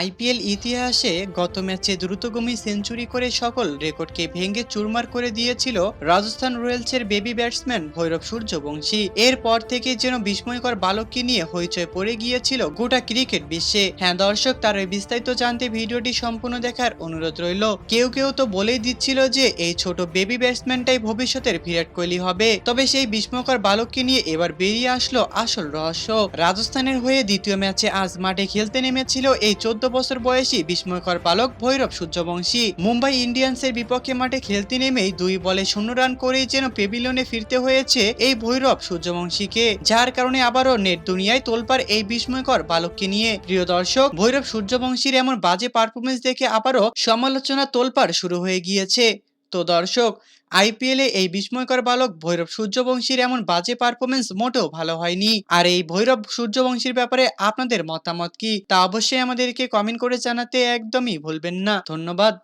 IPL ইতিহাসে গত ম্যাচে দ্রুতগমী সেঞ্চুরি করে সকল রেকর্ডকে ভেঙে চুরমার করে দিয়েছিল রাজস্থান রয়্যালসের বেবি ব্যাটসম্যান ভৈরব সূর্যবংশী। এরপর থেকে যেন বিস্ময়কর বালককে নিয়ে হইচই পড়ে গিয়েছিল গোটা ক্রিকেট বিশ্বে। হ্যাঁ দর্শক, তার বিস্তারিত জানতে ভিডিওটি সম্পূর্ণ দেখার অনুরোধ রইল। কেউ কেউ তো বলেই দিচ্ছিল যে, এই ছোট বেবি ব্যাটসম্যানটাই ভবিষ্যতের বিরাট কোহলি হবে। তবে সেই বিস্ময়কর বালককে নিয়ে এবার বেরিয়ে আসলো আসল রহস্য। রাজস্থানের হয়ে দ্বিতীয় ম্যাচে আজ মাঠে খেলতে নেমেছিল এই চোদ্দ বছর বয়সী বিস্ময়কর বালক ভৈরব সূর্যবংশী। মুম্বাই ইন্ডিয়ান্সের বিপক্ষে মাঠে খেলতে নেমেই দুই বলে শূন্য রান করেই যেন পেভিলিয়নে ফিরতে হয়েছে এই ভৈরব সূর্যবংশীকে, যার কারণে আবারও নেট দুনিয়ায় তোলপার এই বিস্ময়কর বালককে নিয়ে। প্রিয় দর্শক, ভৈরব সূর্যবংশীর এমন বাজে পারফরমেন্স দেখে আবারও সমালোচনা তোলপাড় শুরু হয়ে গিয়েছে। তো দর্শক আইপিএলে এই বিস্ময়কর বালক ভৈরব সূর্যবংশীর এমন বাজে পারফরমেন্স মোটেও ভালো হয়নি। আর এই ভৈরব সূর্যবংশীর ব্যাপারে আপনাদের মতামত কি? তা অবশ্যই আমাদেরকে কমেন্ট করে জানাতে একদমই ভুলবেন না। ধন্যবাদ।